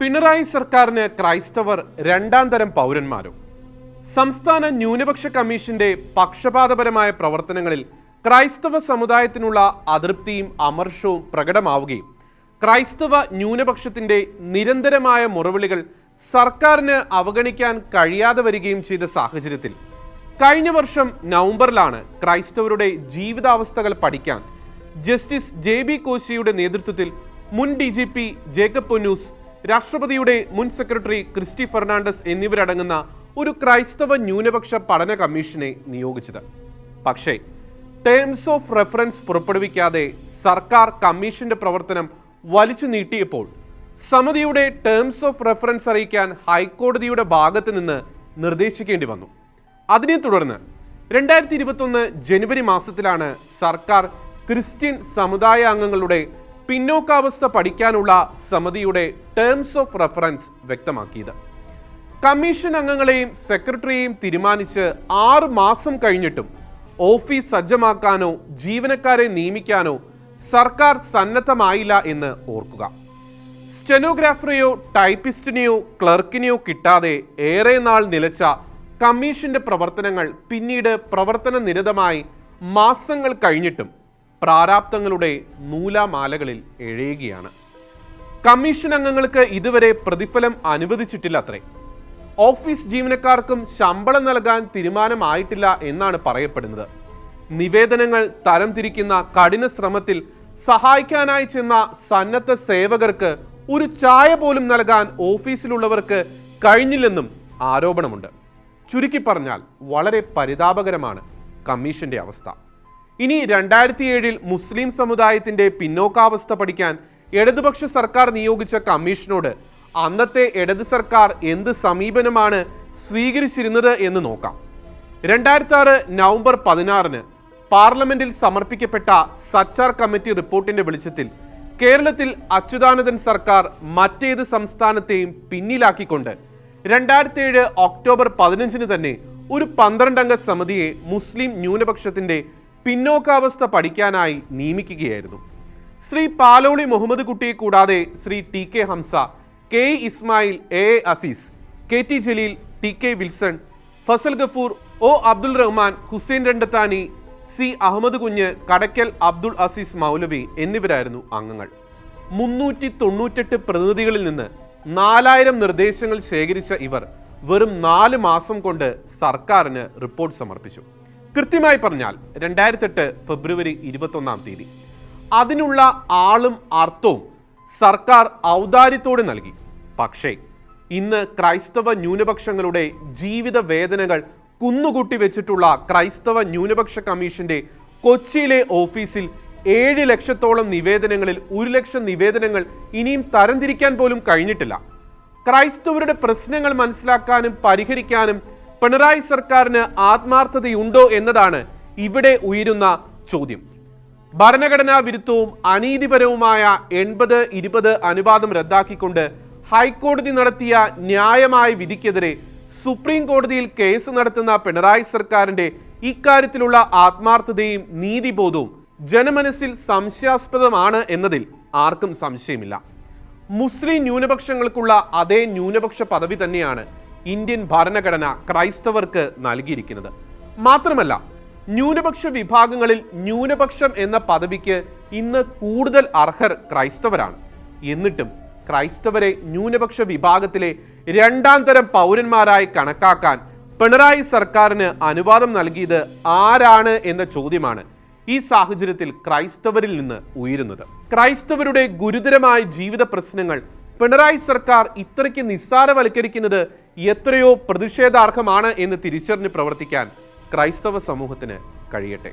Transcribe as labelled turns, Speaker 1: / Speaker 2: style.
Speaker 1: പിണറായി സർക്കാരിന് ക്രൈസ്തവർ രണ്ടാം തരം പൗരന്മാരും സംസ്ഥാന ന്യൂനപക്ഷ കമ്മീഷന്റെ പക്ഷപാതപരമായ പ്രവർത്തനങ്ങളിൽ ക്രൈസ്തവ സമുദായത്തിനുള്ള അതൃപ്തിയും അമർഷവും പ്രകടമാവുകയും ക്രൈസ്തവ ന്യൂനപക്ഷത്തിന്റെ നിരന്തരമായ മുറവിളികൾ സർക്കാരിന് അവഗണിക്കാൻ കഴിയാതെ വരികയും ചെയ്ത സാഹചര്യത്തിൽ കഴിഞ്ഞ വർഷം നവംബറിലാണ് ക്രൈസ്തവരുടെ ജീവിതാവസ്ഥകൾ പഠിക്കാൻ ജസ്റ്റിസ് ജെ ബി കോശിയുടെ നേതൃത്വത്തിൽ മുൻ D G P Jacob Ponnoose രാഷ്ട്രപതിയുടെ മുൻ സെക്രട്ടറി ക്രിസ്റ്റി ഫെർണാണ്ടസ് എന്നിവരടങ്ങുന്ന ഒരു ക്രൈസ്തവ ന്യൂനപക്ഷ പഠന കമ്മീഷനെ നിയോഗിച്ചത്. പക്ഷേ ടേംസ് ഓഫ് റെഫറൻസ് പുറപ്പെടുവിക്കാതെ സർക്കാർ കമ്മീഷന്റെ പ്രവർത്തനം വലിച്ചു നീട്ടിയപ്പോൾ സമിതിയുടെ ടേംസ് ഓഫ് റെഫറൻസ് അറിയിക്കാൻ ഹൈക്കോടതിയുടെ ഭാഗത്ത് നിന്ന് നിർദ്ദേശിക്കേണ്ടി വന്നു. അതിനെ തുടർന്ന് രണ്ടായിരത്തി ഇരുപത്തൊന്ന് ജനുവരി മാസത്തിലാണ് സർക്കാർ ക്രിസ്ത്യൻ സമുദായ അംഗങ്ങളുടെ പിന്നോക്കാവസ്ഥ പഠിക്കാനുള്ള സമിതിയുടെ ടേംസ് ഓഫ് റെഫറൻസ് വ്യക്തമാക്കിയത്. കമ്മീഷൻ അംഗങ്ങളെയും സെക്രട്ടറിയെയും തീരുമാനിച്ച് ആറ് മാസം കഴിഞ്ഞിട്ടും ഓഫീസ് സജ്ജമാക്കാനോ ജീവനക്കാരെ നിയമിക്കാനോ സർക്കാർ സന്നദ്ധമായില്ല എന്ന് ഓർക്കുക. സ്റ്റെനോഗ്രാഫറെയോ ടൈപ്പിസ്റ്റിനെയോ ക്ലർക്കിനെയോ കിട്ടാതെ ഏറെ നാൾ നിലച്ച കമ്മീഷന്റെ പ്രവർത്തനങ്ങൾ പിന്നീട് പ്രവർത്തന നിരതമായി മാസങ്ങൾ കഴിഞ്ഞിട്ടും പ്രാരാബ്ദങ്ങളുടെ നൂലാമാലകളിൽ എഴയുകയാണ്. കമ്മീഷൻ അംഗങ്ങൾക്ക് ഇതുവരെ പ്രതിഫലം അനുവദിച്ചിട്ടില്ല അത്രേ ഓഫീസ് ജീവനക്കാർക്കും ശമ്പളം നൽകാൻ തീരുമാനമായിട്ടില്ല എന്നാണ് പറയപ്പെടുന്നത്. നിവേദനങ്ങൾ തരംതിരിക്കുന്ന കഠിന ശ്രമത്തിൽ സഹായിക്കാനായി ചെന്ന സന്നദ്ധ സേവകർക്ക് ഒരു ചായ പോലും നൽകാൻ ഓഫീസിലുള്ളവർക്ക് കഴിഞ്ഞില്ലെന്നും ആരോപണമുണ്ട്. ചുരുക്കി പറഞ്ഞാൽ വളരെ പരിതാപകരമാണ് കമ്മീഷന്റെ അവസ്ഥ. ഇനി രണ്ടായിരത്തി ഏഴിൽ മുസ്ലിം സമുദായത്തിന്റെ പിന്നോക്കാവസ്ഥ പഠിക്കാൻ ഇടതുപക്ഷ സർക്കാർ നിയോഗിച്ച കമ്മീഷനോട് അന്നത്തെ ഇടത് സർക്കാർ എന്ത് സമീപനമാണ് സ്വീകരിച്ചിരുന്നത് എന്ന് നോക്കാം. രണ്ടായിരത്തി ആറ് നവംബർ പതിനാറിന് പാർലമെന്റിൽ സമർപ്പിക്കപ്പെട്ട സച്ചാർ കമ്മിറ്റി റിപ്പോർട്ടിന്റെ വെളിച്ചത്തിൽ കേരളത്തിൽ അച്യുതാനന്ദൻ സർക്കാർ മറ്റേത് സംസ്ഥാനത്തെയും പിന്നിലാക്കിക്കൊണ്ട് രണ്ടായിരത്തി ഏഴ് ഒക്ടോബർ പതിനഞ്ചിന് തന്നെ ഒരു പന്ത്രണ്ടംഗ സമിതിയെ മുസ്ലിം ന്യൂനപക്ഷത്തിന്റെ പിന്നോക്കാവസ്ഥ പഠിക്കാനായി നിയമിക്കുകയായിരുന്നു. ശ്രീ പാലോളി മുഹമ്മദ് കുട്ടിയെ കൂടാതെ Shri T K Hamza K Ismail A Aziz K T Jaleel T K Wilson Fazal Gafoor O Abdul Rahman Hussain Randathani C Ahammed Kunju Kadakkal Abdul Azeez മൗലവി എന്നിവരായിരുന്നു അംഗങ്ങൾ. മുന്നൂറ്റി തൊണ്ണൂറ്റെട്ട് പ്രതിനിധികളിൽ നിന്ന് നാലായിരം നിർദ്ദേശങ്ങൾ ശേഖരിച്ച ഇവർ വെറും നാല് മാസം കൊണ്ട് സർക്കാരിന് റിപ്പോർട്ട് സമർപ്പിച്ചു. കൃത്യമായി പറഞ്ഞാൽ രണ്ടായിരത്തെട്ട് ഫെബ്രുവരി ഇരുപത്തൊന്നാം തീയതി അതിനുള്ള ആളും അർത്ഥവും സർക്കാർ ഔദാര്യത്തോടെ നൽകി. പക്ഷേ ഇന്ന് ക്രൈസ്തവ ന്യൂനപക്ഷങ്ങളുടെ ജീവിത വേദനകൾ കുന്നുകൂട്ടി വെച്ചിട്ടുള്ള ക്രൈസ്തവ ന്യൂനപക്ഷ കമ്മീഷന്റെ കൊച്ചിയിലെ ഓഫീസിൽ ഏഴ് ലക്ഷത്തോളം നിവേദനങ്ങളിൽ ഒരു ലക്ഷം നിവേദനങ്ങൾ ഇനിയും തരംതിരിക്കാൻ പോലും കഴിഞ്ഞിട്ടില്ല. ക്രൈസ്തവരുടെ പ്രശ്നങ്ങൾ മനസ്സിലാക്കാനും പരിഹരിക്കാനും പിണറായി സർക്കാരിന് ആത്മാർത്ഥതയുണ്ടോ എന്നതാണ് ഇവിടെ ഉയരുന്ന ചോദ്യം. ഭരണഘടനാ വിരുദ്ധവും അനീതിപരവുമായ എൺപത് ഇരുപത് അനുപാതം റദ്ദാക്കിക്കൊണ്ട് ഹൈക്കോടതി നടത്തിയ ന്യായമായ വിധിക്കെതിരെ സുപ്രീം കോടതിയിൽ കേസ് നടത്തുന്ന പിണറായി സർക്കാരിന്റെ ഇക്കാര്യത്തിലുള്ള ആത്മാർത്ഥതയും നീതിബോധവും ജനമനസ്സിൽ സംശയാസ്പദമാണ് എന്നതിൽ ആർക്കും സംശയമില്ല. മുസ്ലിം ന്യൂനപക്ഷങ്ങൾക്കുള്ള അതേ ന്യൂനപക്ഷ പദവി തന്നെയാണ് ഇന്ത്യൻ ഭരണഘടന ക്രൈസ്തവർക്ക് നൽകിയിരിക്കുന്നത്. മാത്രമല്ല ന്യൂനപക്ഷ വിഭാഗങ്ങളിൽ ന്യൂനപക്ഷം എന്ന പദവിക്ക് ഇന്ന് കൂടുതൽ അർഹർ ക്രൈസ്തവരാണ്. എന്നിട്ടും ക്രൈസ്തവരെ ന്യൂനപക്ഷ വിഭാഗത്തിലെ രണ്ടാം തരം പൗരന്മാരായി കണക്കാക്കാൻ പിണറായി സർക്കാരിന് അനുവാദം നൽകിയത് ആരാണ് എന്ന ചോദ്യമാണ് ഈ സാഹചര്യത്തിൽ ക്രൈസ്തവരിൽ നിന്ന് ഉയരുന്നത്. ക്രൈസ്തവരുടെ ഗുരുതരമായ ജീവിത പ്രശ്നങ്ങൾ പിണറായി സർക്കാർ ഇത്രയ്ക്ക് നിസ്സാരവൽക്കരിക്കുന്നത് എത്രയോ പ്രതിഷേധാർഹമാണ് എന്ന് തിരിച്ചറിഞ്ഞ് പ്രവർത്തിക്കാൻ ക്രൈസ്തവ സമൂഹത്തിന് കഴിയട്ടെ.